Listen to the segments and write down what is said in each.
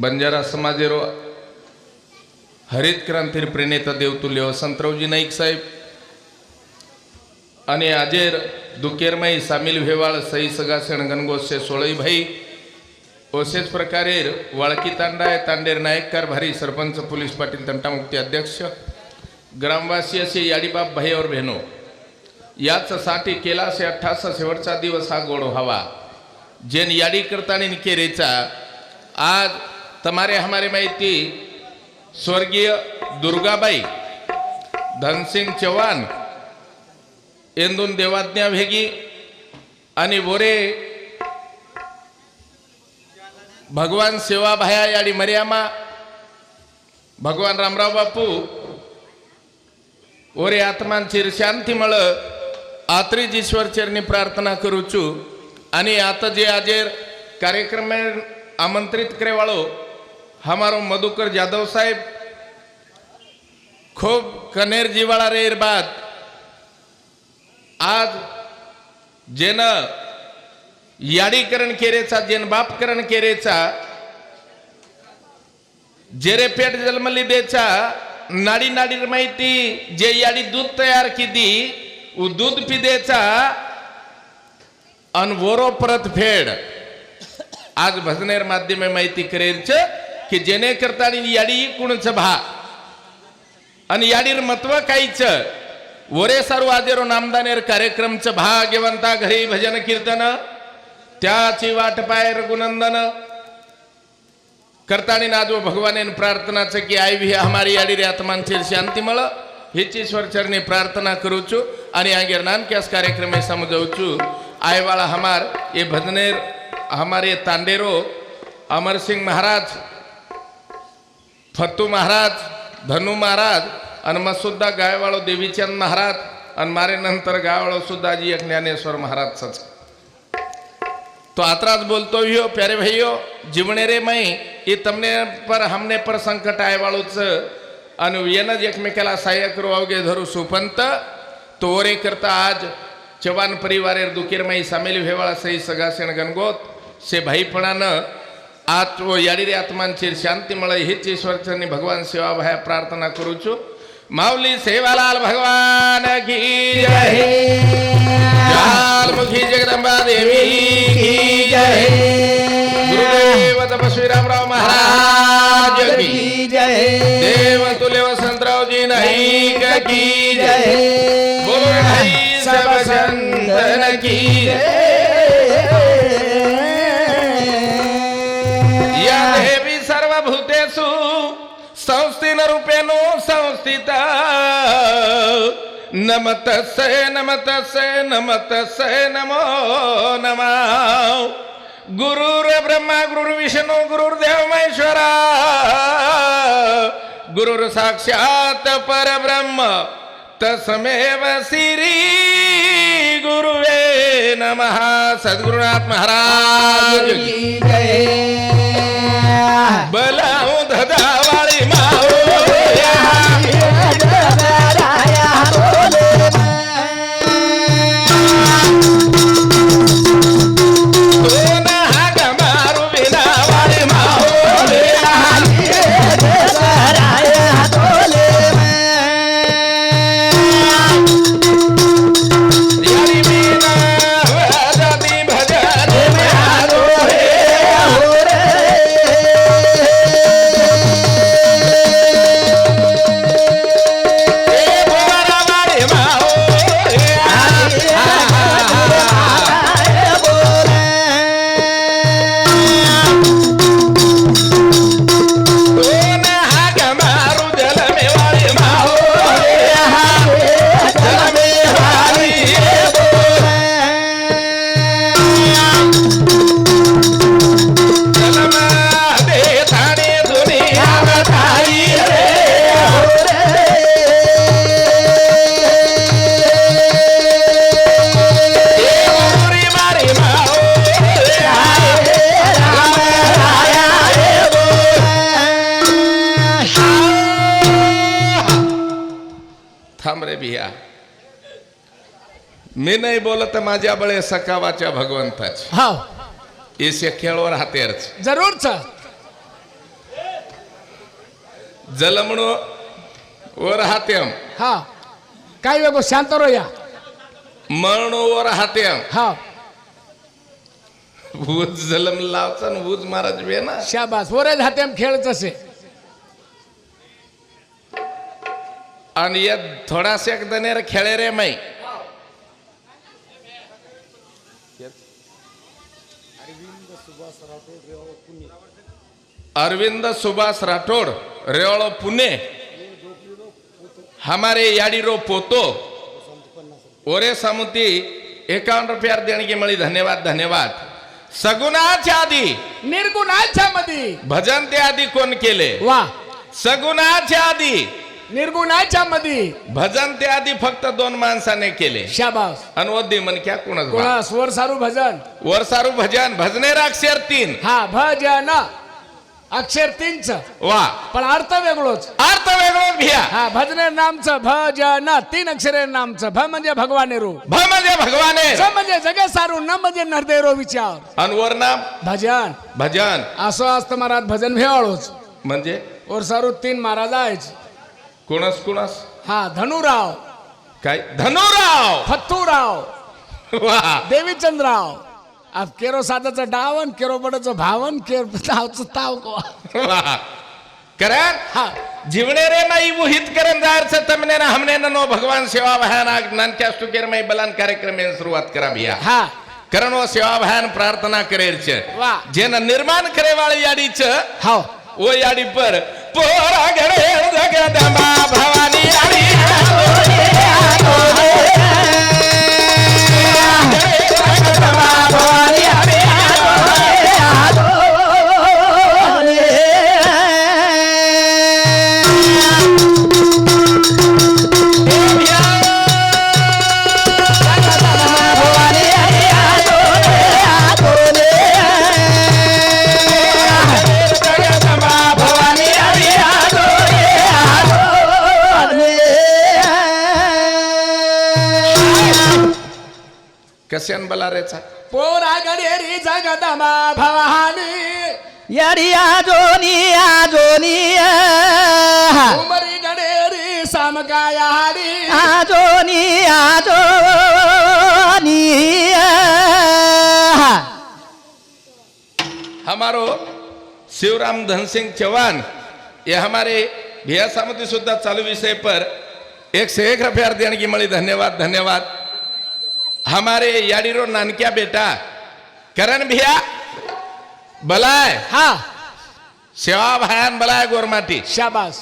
બંજારા સમાજેરો હરિત ક્રાંતિર પ્રેનેતા દેવતુલ્ય વસંતરાવજી નાઈક સાહેબ અને આજે દુકેરમાં સામેલ વેવાળ સહી સગાસણ ગણગોશે સોળઈભાઈ असेच प्रकारे वाळकी तांडा आहे तांडेर नायककार भारी सरपंच पोलीस पाटील तंटामुक्ती अध्यक्ष ग्रामवासी असे याडीबाप भाई और बहनो याच साठी केला असे अठ्ठासा शेवटचा दिवस हा गोड व्हावा जेन याडी करताना केरेचा आज તમારે हमारे माहिती स्वर्गीय दुर्गाबाई धनसिंग चव्हाण एंदून देवाज्ञा भेगी आणि बोरे भगवान सेवाभाया याडी मर्यामा भगवान रामराव बापू ओरे आत्मांची शांती मळ आत्रीज ईश्वर चरणी प्रार्थना करूचू आणि आता जे आजेर कार्यक्रम में आमंत्रित करे वाळो हमारो मधुकर जाधव साहेब खूब कनेर जीवाळा रेर बाद आज जेनं याडीकरण केरेचा जेन बापकरण केरेचा जेरे पेट जन्मली देचा नाडी नाडी माहिती जे याडी दूध तयार किती उ दूध पिदेचा अन वोरो परत फेड। आज भजनेर माध्यमे माहिती करेच की जेणेकरता याडी कुणच भा आणि याडीर महत्त्व काहीच. वरे सर्व आजेरो नामदानेर कार्यक्रमचं भाग्यवंता घरी भजन कीर्तन. त्याची वाट पाय रघुनंदन. करताणी नाजो भगवान प्रार्थनाचं की आई भी हमारी आडी रे आत्मांची शांती मळ हिची स्वरचरणी चरणी प्रार्थना करूचू आणि आगेर नानक्यास कार्यक्रम समजवचू. आयवाळा हमार ये भजनेर हमारे तांडेरो अमर सिंह महाराज फत्तू महाराज धनु महाराज आणि मग सुद्धा गायवाळो देवीचंद महाराज आणि मारे नंतर गायवाळो सुद्धा जी एक ज्ञानेश्वर महाराजच तो आतराज बोलतो हो प्यारे भाइयो जीवने रे मई ये तमने पर हमने पर संकट आहे वाळूच आणि येणंच एकमेकाला सहाय्य करू अवघे धरू सुपंत तो ओरे करता आज चव्हाण परिवारेर दुकेर माई सामील भेवाळा सही सगासेण गणगोत से भाईपणानं आज व याडीरे आत्मांची शांती मळ हेच ईश्वरचरणी भगवान सेवा भाया प्रार्थना करूचू माऊली सेवालाल भगवान की जय। लाल मुखी जगदंबा देवी की जय। गुरुदेव तपस्वी रामराव महाराज की देव तुल्य वसंतरावजी नाईक की जय। बोलो सब संतन की या संस्थित। नमतसे नमतसे नमतसे नमो नमः। गुरुर ब्रह्मा गुरुर्विष्णू गुरुर्देव महेश्वरा। गुरुर साक्षात परब्रह्म तस्मेव श्री गुरुवे नमः। सद्गुरुनाथ महाराज। बलाऊ धदावाळी माझ्या बळे सकावाच्या भगवंताची. हाव. येस खेळवर हातेरच. जरूर च. जलमणो वर हात्यम हा काय वेगो शांत रो या मळणो वर हात्यम हा ऊज जलम लावचा न ऊज महाराज बे ना शाबास. वरे हातेम खेळच असे. आणि या थोडासा एक दनेर खेळे रे माई. अरविंद सुभाष राठोड रेवाड़ो पुणे. हमारे याडी रो पोतो. ओरे सामुती एकावन्न रुपयार देणगी मिळी. धन्यवाद धन्यवाद. सगुणाच्या आधी. निर्गुणाच्या मध्ये भजन ते आधी कोण केले? वा. सगुणाच्या आधी. निर्गुणाच्या मध्ये भजन ते आधी फक्त दोन माणसाने केले. शाबास. अनवद्य मन क्या कोणाच कोणा स्वर सारू भजन. वर सारू भजन. भजनेर अक्षर तीन. हा भजन. अक्षर तीनच. वा. पण अर्थ वेगळोच. अर्थ वेगळं घ्या. हा भजने नामचं भजन. तीन अक्षरे नामचं. भ म्हणजे भगवाने रो. भ म्हणजे भगवाने. स म्हणजे जगे सारू. न म्हणजे नरदे रो विचार. अनवर नाम? भजन. भजन. असो असतं महाराज भजन भेवाळोच म्हणजे? और सारू तीन महाराज आहेच. कुणस कुणस? हा धनुराव. काय? धनुराव! फत्तूराव वा. देवीचंद्राव. अब केरो साधाचं डावन केरो बडचं भावन केर तावचं ताव को. वा. करण हा. जीवने रे माई मोहित करन जायर से तमने ना हमने न नो भगवान सेवा भयान आग नन क्या सुकेर माई बलान कार्यक्रम में शुरुआत करा भैया। हा. करण वो सेवा भयान प्रार्थना करे छ वा. जेन निर्माण करे वाली याडी छ हो. ओ याडी पर पोरा गणे जगदंबा भवानी राणी कश्यान बलारेचा. पोरा गडेरी जगदमा भवानी. यारी आजोनी आजोनी उमरी गडेरी समकायाडी आजोनी आजोनी हमारो शिवराम धन सिंह चौहान ये हमारे भैया सामती सुद्धा चालू विषय पर एक से एक रुपया देने की मળી धन्यवाद धन्यवाद। हमारे याडीरो नानक्या बेटा करण भैया बलाय हा सेवा भयान बलाय गोरमाटी शाबास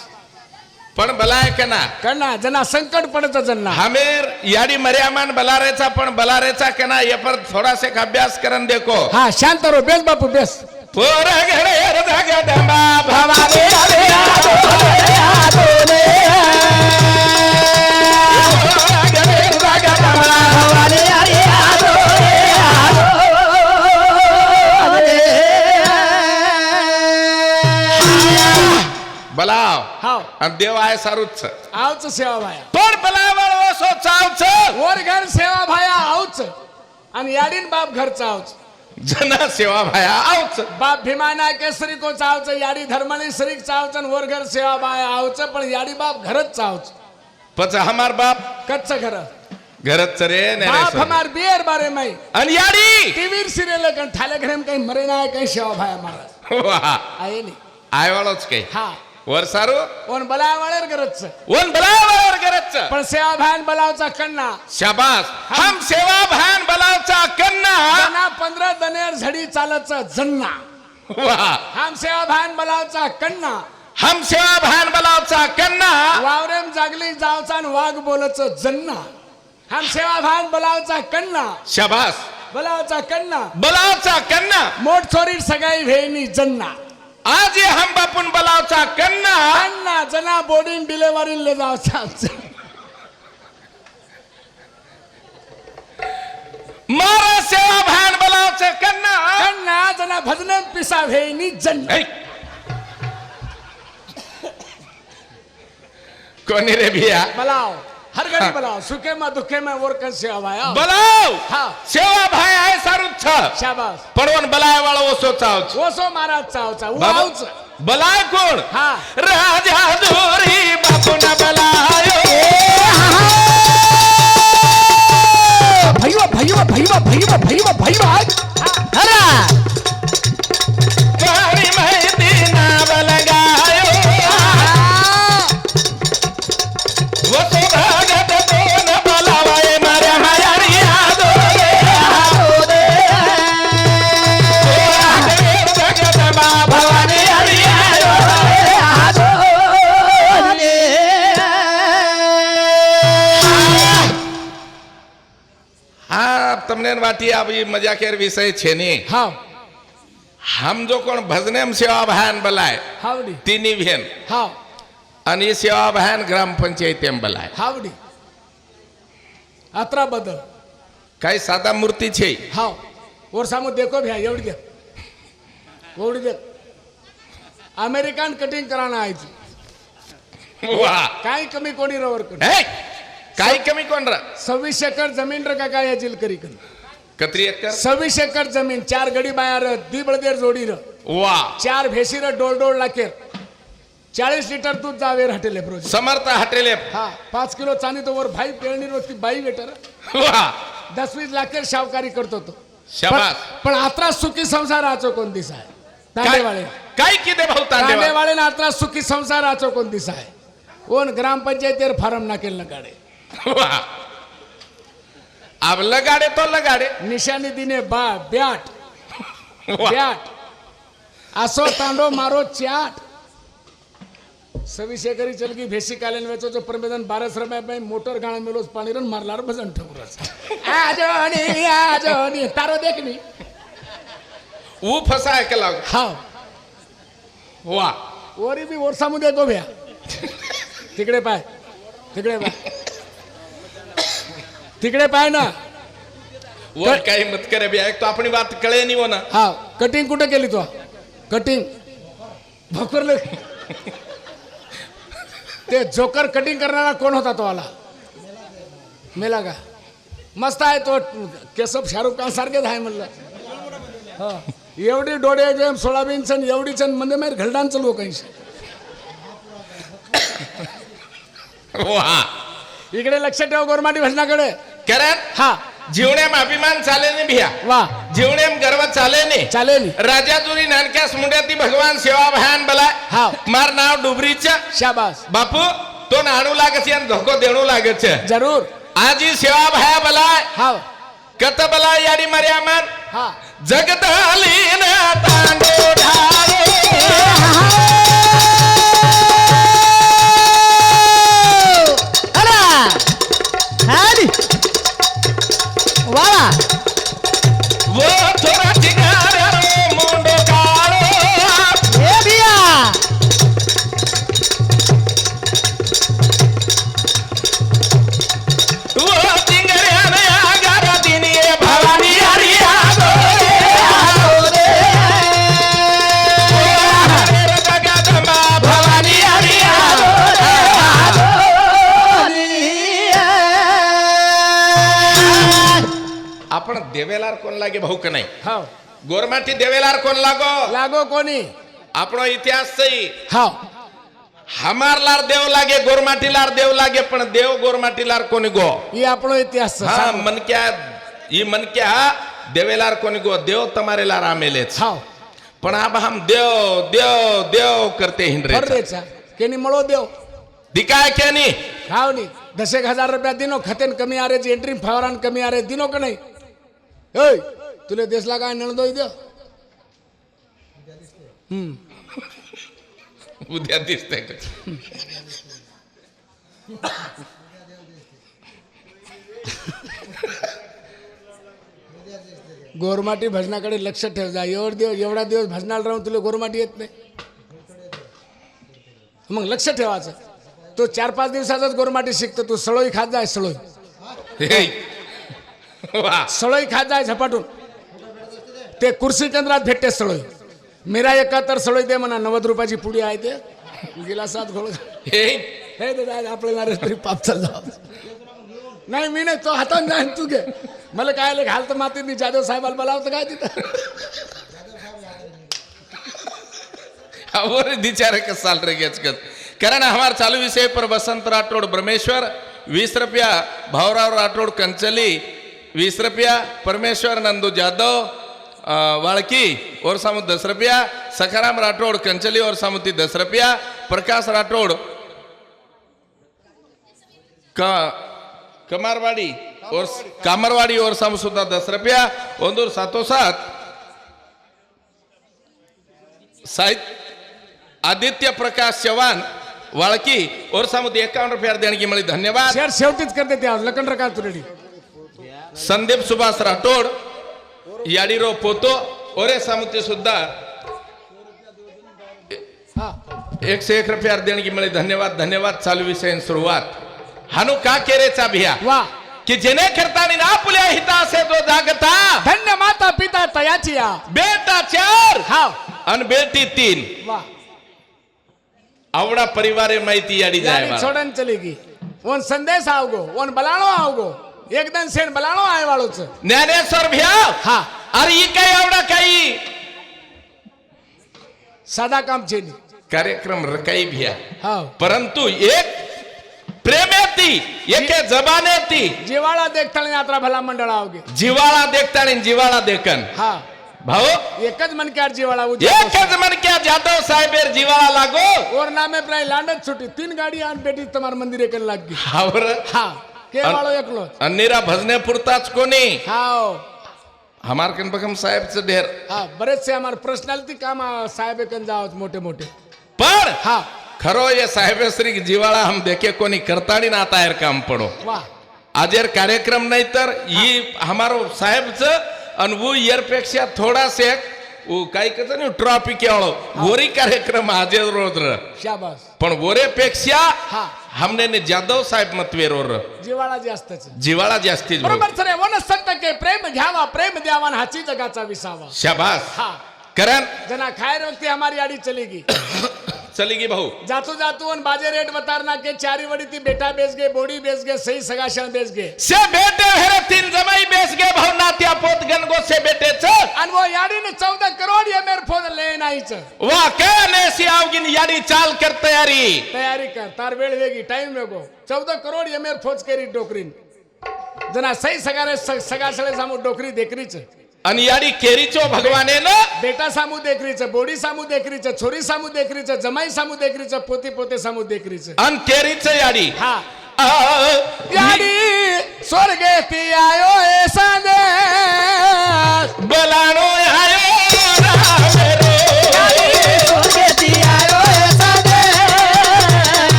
पण बलाय कना करणा जना संकट पडत जना हमेर याडी मर्यामान बलारेचा पण बलारेचा कना ये पर थोड़ा से अभ्यास करन देखो हा शांत रो बेस बापू बेस पोर घडे जगदंबा भवानी बलाव आणि देव आहे सारूच. आवच सेवा भाया ओसो चावच वर घर सेवा भाया आवच आणि याडीन बाप घरचा आवच जना सेवा भाया आवच बाप भीमाना केसरी को चावच याडी धर्मनी श्रीक चावच वर घर सेवा भाया आवच पण याडी बाप घरच चावच पच हमार बाप. कच्च घर. घरच रे बाप. हमार बियर बारे माई. आणि याडी. टीव्ही सिरियल कण ठाले घरे में काही मरे ना काही सेवा भाया महाराज वा आहे नी. आयवाळोच काही. हा. सारू. कोण बलावाळेर गरजच. वन बलावळ घरच पण सेवा भान बलावचा कन्ना. शाबास. हम सेवा भान बलावचा कन्ना. जना पंधरा दनेर झडी चालच जन्ना. वा. हम सेवा भान बलावचा कन्ना. हम सेवा भान बलावचा कन्ना. वावरेम जागली जावचा वाघ बोलच जन्ना. हम सेवा भान बलावचा कन्ना. शाबास. बलावचा कन्ना. बलावचा कन्ना. मोठ चोरी सगाई भेनी जन्ना. आज ये हम बापून बलावचा कन्ना. कन्ना जना बोर्डिंग डिलेवरी ले जावचा मारा सेवा भान बलावचा कन्ना. कन्ना जना भजन पिसा भेनी जन्ना ऐ. कोणी रे भिया? बलाव. हर घडी बलाव सुखे में दुखे में और कर सेवा भाया बलाव हा सेवा भाय आहे सारूच छ शाबास पण वन बलाय वाळा ओसो चावच ओसो महाराज चावचा बाबा वावच बलाय कोण हा. राजा जोरी बापून बलायो भैया भैया भैया भैया भैया भैया खरा बाटी अभी मजा के विषय छे नी। हाँ। हम जो कोण भजनेम सेवा भयन बलाय हावडी। तीनी भयन हाँ। आणि सेवा बहन ग्रामपंचायतीम बलाय। हावडी। अतरा बदल। कई साधा मूर्ति छे? हाँ। और सामू देखो भैया एवढी दे। एवढी गया अमेरिकन कटिंग कराना आयची वाह। काय कमी कोणी रवर कर। कई कमी कोण रा सव्वीस एकर जमीन र काय या जिलकरी करून कत्री एकर? सव्वीस एकर जमीन चार गडी बायार दी बळदेर र वा. चार भेशीर डोळ डोळ लाके चाळीस लिटर दूध जावे हटेले समर्थ हटेले. हा पाच किलो चांदी तो वर भाई पेरणी रोजती बाई वेटर. वा. दस वीस लाखेर शावकारी करतो तो. पण आत्रा सुखी संसार आचो कोण दिस आहे तांडेवाळे काय किती भाऊ तांडेवाळे सुखी संसार आचो कोण दिस आहे कोण ग्रामपंचायतीवर फार्म ना केलं गाडे. वा. अब लगाडे तो लगाडे। निशानी दिने बा ब्याट। ब्याट। असो तांडो मारो चाट। सव्वीस चल चलगी भेसी कालेन वेचोचं परमेदन बारस में भाई मोटर गाणं मिळोच पानी रन मारणार भजन ठेवूनच आजोनी आजोनी तारो देख मी। ऊ फसा ऐकला हा वा ओरी बी ओरसामध्ये तो भ्या तिकडे पाय तिकडे पाए तिकडे पाय ना. वर काही मत करे एक तो अपनी बात कळे नहीं हो ना. हा कटिंग कुठे केली तू? कटिंग भोकरले. ते जोकर कटिंग करणारा कोण होता तो आला? मेला का मस्त आहे तो केसप शाहरुख खान सारखेच आहे म्हणलं. हा. एवढी डोळे जेम सोळाबीन सन एवढी सन म्हणजे माहीत घलडांचं लोक इकडे लक्ष ठेव गोरमाटी भजनाकडे. कारण हा जीवण्याम अभिमान चाले नाही भिया वा जीवण्याम गर्व चाले नाही चालेल राजा दुरी नानक्यास मुंड्याती भगवान सेवा भयान बला हाव. मार नाव डुबरीच्या शाबास बापू तो नाणू लागे છે અને ધોકો દેણું લાગે છે जरूर આજી સેવા ભયા બલાય हा કત બલાય યાડી માર્યા માર हा જગત હલીન તાંડો ઢાળો आपण देवेलार कोण लागे भाऊ का नाही? गोरमाठी देवेलार कोण लागो? लागो कोणी? आपणो इतिहास सही. हा हमार लार देव लागे गोरमाटी लार देव लागे पण देव गोरमाठी लार कोणी गो? ही आपणो इतिहास हा सांगो. मनक्या ई मनक्या देवेलार कोणी गो? देव तुम्हारे लार आमेले हाव. पण अब हम देव देव देव करते हिंद्रे फर्रेचा केनी मळो देव. दिकाय केनी? हाव नी. दशेक हजार रुपया दिनो खतेन कमी आरे जी एंट्री फावरान कमी आरे दिनो का नाही? ओय तुले देशला काय देव हम्म. उद्या दिसतंय? गोरमाटी भजनाकडे लक्ष ठेव जा. एवढ दिवस एवढा दिवस भजनाला राहून तुला गोरमाटी येत नाही. मग लक्ष ठेवायचं तो चार पाच दिवसाचाच गोरमाटी शिकतो. तू सळोई खात जाय सळोई. हे. सळोई खात जाय झपाटून ते कुर्सी केंद्रात भेटते सळोई. मीरा एका तर सळोई दे म्हणा नव्वद रुपयाची पुडी आहे ते. गिलासात घोळ हे? हे जाय आपल्याला रे तरी पाप चालला. नाही मी नाही तो हातात नाही तू घे. मला काय आलं घाल तर मातीत मी जाधव साहेबाला बोलावतं काय तिथं? और दिचारे के साल रे गेच कत कारण हमार चालू विषय पर बसंत राठोड ब्रह्मेश्वर वीस रुपया भावराव राठोड कंचली वीस रुपया परमेश्वर नंदू जाधव वाळकी और सामू दस रुपया सखाराम राठोड कंचली और सामूती दस रुपया प्रकाश राठोड का कमारवाडी और कामरवाडी और सामू सुद्धा दस रुपया ओंदूर सातोसात साहित्य आदित्य प्रकाश चव्हाण वाळकी और सामूती एकावन्न रुपया देणगी मिळी धन्यवाद. शेवटीच करते ते आज. लखनरकार तुरडी संदीप सुभाष राठोड याडीरो पोतो ओरे सामुती सुद्धा. हा एकशे एक रुपया देणगी मिळी धन्यवाद धन्यवाद. चालू विषय सुरुवात. हानु का केरेचा भिया वा. की जेणे करतानी ना पुल्या हिता से तो जागता धन्य माता पिता तयाची या. बेटा चार हाव. आणि बेटी तीन. वा. आवडा परिवारे माहिती याडी जाय छोड़न चलेगी ओन संदेश आवगो ओन बलाणो आवगो. एकदम सेन बलाणो आय वाळूच. ज्ञानेश्वर भ्या हा. अरे ही काय एवढा काही? साधा काम छेनी कार्यक्रम रकाई भ्या. हाव परंतु एक प्रेम येती एके जबान येती जिवाळा देखताना यात्रा भला मंडळ आवगे. जिवाळा देखता जिवाळा देखन. हा. भाऊ? एकच मनक्यार जिवाळा एकच मन क्या जादव साहेबेर जिवाळा लागो. और नामे प्राय लांडत छुटी तीन गाडी आन बेटी तुम्हार मंदिर एकन लाग गई हावर हा. एकलो? अन्नीरा भजने पुरताच कोणी? हाव. हमार कन बघम साहेबचं ढेर. हा बरेचसे आम्हाला पर्सनॅलिटी काम आ, साहेब एकन जावत मोठे मोठे पण हा. खरो ये साहेबश्री जिवाळा हम देखे कोणी करतानी ना आता यार काम पडो. वा आजेर कार्यक्रम नाही तर ही. हमारो साहेबचं अनुभव यरपेक्षा थोडासे उ काही कसं नाही ट्रॉफिक केवळ वरी कार्यक्रम हाजेर रोज शाबास. पण वरे पेक्षा हा. हमने ने जाधव साहेब मतवेर र जिवाळा जास्तच जिवाळा जास्तीच. बरोबर सर वन संत के प्रेम घ्यावा प्रेम द्यावा हाची जगाचा विसावा। शाबास। हा। करण। जना खायर वक्ती हमारी आड़ी चलेगी। चलेगी भाऊ जातू जातू और बाजे रेट बतारना के चारी वड़ी थी बेटा बेच गए बोड़ी बेच गए सही सगाशन बेच गए से बेटे हेरे तीन जमाई बेस गे भाऊ नात्या पोत गणगो से बेटेच आणि वो याडी ने चौदह करोड़ ये मेरे फोन ले नाहीच वा काय नेसी आवगिन याडी चाल कर तयारी। तयारी कर तार वेळ वेगी टाइम वेगो चौदह करोड़ ये मेरे फोज करी डोकरीन। जना सही सगारे सगा सगळे सामू डोकरी देखरीच। आणि याडी केरीचो भगवाने न? बेटा सामू देखरीच बोडी सामू देखरीच छोरी सामू देखरीच जमाई सामू देखरीच पोती पोते सामू देखरीच. आणि केरीच याडी हा. याडी स्वर्गे ती आयो ए संदेश बलानो आयो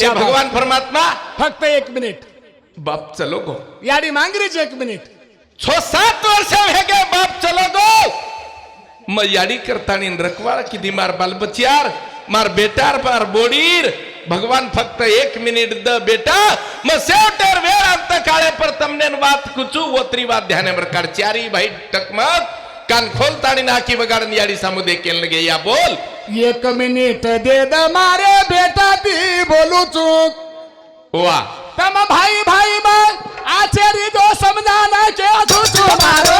हे शाबास. भगवान परमात्मा फक्त एक मिनिट. बाप चलो गो. याडी मांगरीच एक मिनिट. छो सात वर्ष हे गे बाप चलो गो. मग याडी करतानी रखवाळ किती मार बालबचियार मार बेटार मार बोडीर. भगवान फक्त एक मिनिट द बेटा. मग शेवटेर वेळ अंत काळे पर तमने वात कुचू ओत्री वाद ध्याने प्रकार चारी भाई टकमक कान खोलतानी नाकी बगाडन याडी सामुदे केलं गे या बोल. एक मिनिट दे द मारे बेटा ती बोलू चूक. वा. तम भाई भाई मग आचारी जो समजाना के अधू तुम्हारो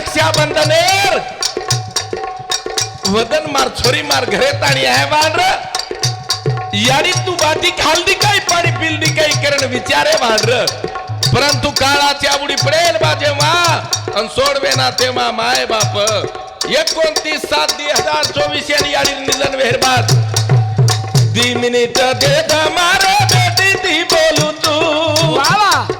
एकोणीस रक्षाबंधनेर. वदन मार छोरी मार घरे ताणी आहे बांड याडी तू बाती खालदी काय पाणी पिलदी काय करण विचारे भांडर परंतु काळाच्या उडी पडेल बा जेव्हा अन सोडवे ना तेव्हा माय बाप. एकोणतीस सात दी हजार चोवीस यांनी याडी निधन वेहरबाद दी मिनिट दे मारो बेटी ती बोलू तू. बाबा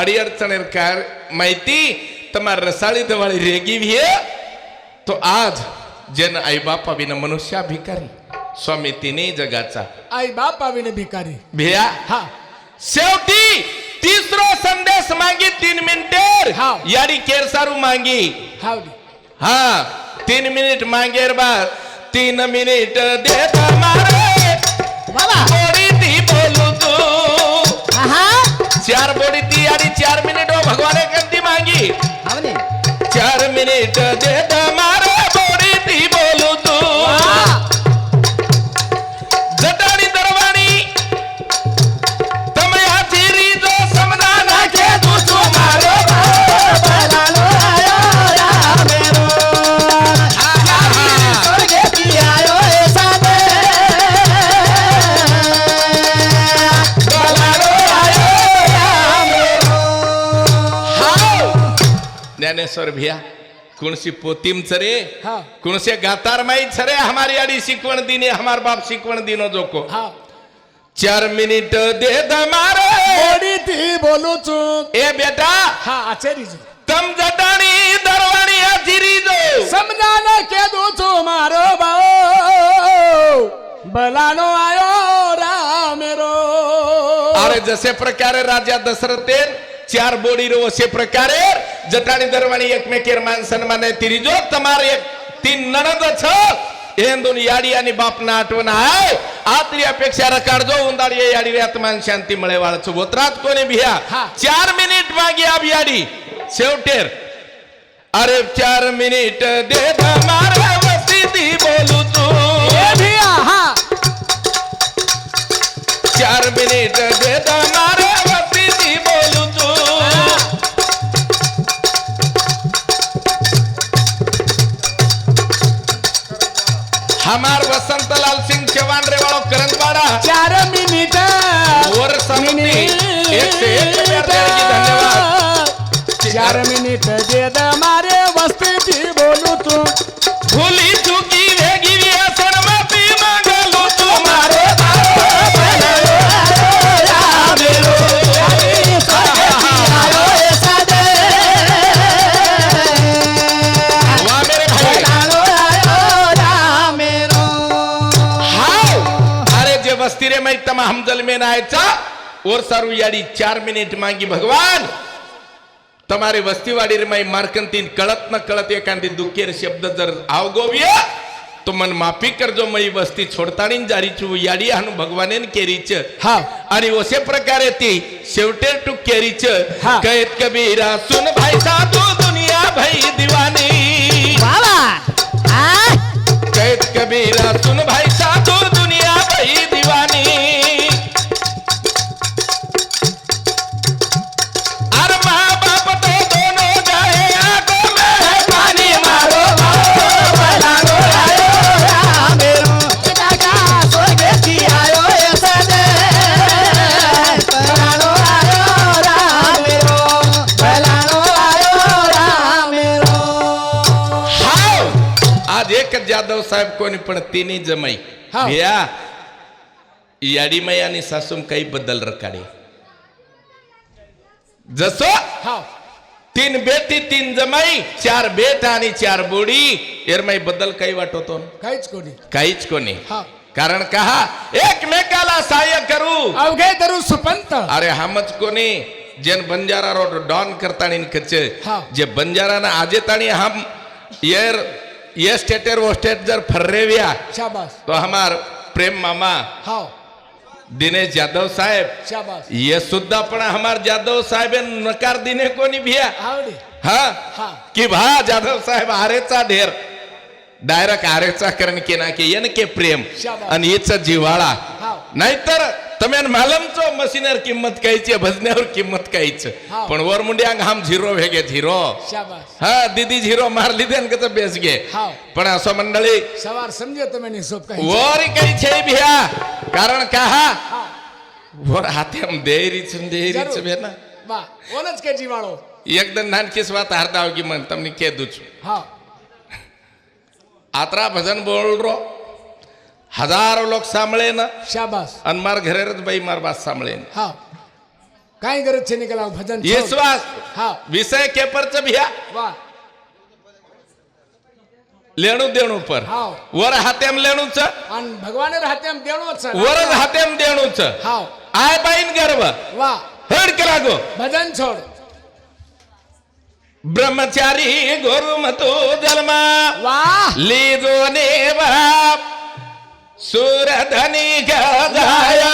અડી અડચણેર કાર માહિતી તમાર રસાળી દવાળી રેગી વિયે તો આજ જેન आई बापा विना मनुष्या भिकारी स्वामी तिन्ही जगाचा आई बाप आवीने भिकारी भेया हा शेवटी तिसरो संदेश मागी तीन मिनिटेर हा. याडी केरसारू मागी हावडी हा तीन मिनिट मागेर बाद तीन मिनिट देत मारे બાબા साडी चार मिनट हो भगवान कंदी मांगी. चार मिनट दे दमा ज्ञानेश्वर भिया कुणसी पोतीम चरे हा कुणसे गातार माई छरे हमारी आडी शिकवण दिने हमार बाप शिकवण दिनो जोको हा चार मिनिट दे मारे બોડી થી બોલું છું ए बेटा હા આચેરી છે તમ જટાણી દરવાણી હાથી રીજો સમજાને કીધું છું મારો બાઓ ભલાનો આયો રામેરો अरे जसे प्रकारे राजा दशरथेर चार बोडी रो असे प्रकारे जटाणी दरवाणी एकमेके मान सन्माने तिरिजो तमारे तीन नणद छ एंदुन याडी आणि बाप आठवण आहे आतली अपेक्षा रकाड जो उंदाडी याडी आत्मान शांती मळे वाळ छ कोणी भिया 4 मिनिट मागी आ बियाडी शेवटेर अरे चार मिनिट दे द मारवती दी बोलू तू ए भिया हा 4 मिनिट दे द हमजल में नायचा और सारू याडी चार मिनिट मागी भगवान તમારી વસ્તીવાડી રે માઈ માર્કંતીન કળત ન કળત એકાંતી દુખેર શબ્દ જર આવગોવ્ય તો મન માફી કરજો મઈ વસ્તી છોડતાની જ જારી છું યાડી આનું ભગવાને ને કેરી છે હા आणि अशा प्रकारे ती शेवटे टू केरीच हा. कैत कबीरा सुन भाई साधू दुनिया भाई दीवानी બાબા આ कैत कबीरा सुन भाई साधू साहेब कोणी पण तिन्ही जमाई. हो. या याडीमाई आणि सासूम काही बदल रकाडे जस हो. तीन बेटी तीन जमाई चार बेट आणि चार बोडी एरमाई बद्दल काही वाटवतो काहीच कोणी. काहीच कोणी. हो. कारण कहा एकमेकाला सहाय्य करू. अवघे धरू सुपंत. अरे हमच कोणी? जे बंजारा रोड डॉन करतानी कच्चे. जे बंजारा ना आजेतानी हम येर ये स्टेटर वो स्टेट जर फर्रेविया शाबास तो हमार प्रेम मामा हाव दिनेश जाधव साहेब शाबास ये सुद्धा पण हमार जाधव साहेब नकार दिने कोणी भिया? आवडी हा? हा। की भा जाधव साहेब आरेचा ढेर। डायरेक्ट आरक्षण करण के येनके प्रेम. आणि हिच जिवाळा नाहीतर तम्यान मालमचो मशीनर किंमत कायची भजन्यावर किंमत कायच पण वर मुंड्या घाम झिरो भेगे झिरो. हा दिदी झिरो मारली देन कसं बेस घे. पण असं मंडळी सवार समजत वर काही छे भिया कारण का हा वर हातेम देरीच देरीच बे ना. वा काय जिवाळो एकदम नानकीस वात हरदाव की मन तमनी के दुच. हा आत्रा भजन बोल रो. हजारो लोक सांभळे ना. शाबास. आणि मार घरेरच बाई मार बास सांभळे हा काय गरज छे निघाला भजन विश्वास. हा विषय केपरच भिया वा. लेणू देणू पर. वर हातेम लेणूच. आणि भगवान हातेम देणूच वर हातेम देणूच. हाव. आय बाईन गर्व. वा. हड केला गो. भजन छोड. ब्रह्मचारी गुरुमतो जन्मा। लीजो ने सुरधनी गदाया